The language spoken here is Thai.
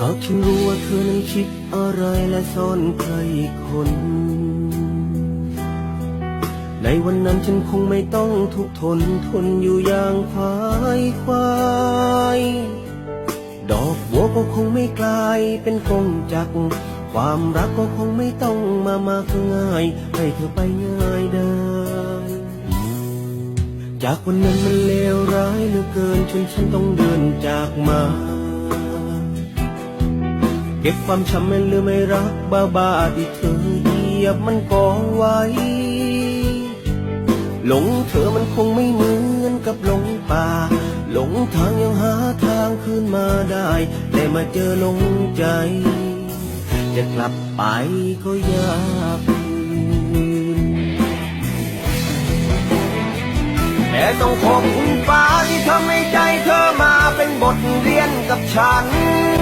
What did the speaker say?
หากฉันรู้ว่าเธอนั้นคิดอะไรและซ่อนใครอีกคน ในวันนั้นฉันคงไม่ต้องทุกขทนทนอยู่อย่างควายควายดอกบัวก็คงไม่กลายเป็นกงจัก ความรักก็คงไม่ต้องมามากง่ายให้เธอไปง่ายได้ จากวันนั้นมันเลวร้ายเหลือเกินจนฉันต้องเดินจาก เก็บความช้ำไม่ลืมไม่รักบ้าบ้าที่เธอเหยียบมันกองไว้ หลงเธอมันคงไม่เหมือนกับหลงป่า หลงทางยังหาทางคืนมาได้ แต่มาเจอหลงใจ จะกลับไปก็ยากแต่ต้องขอบคุณฟ้าที่ทำให้ใจเธอมาเป็นบทเรียนกับฉัน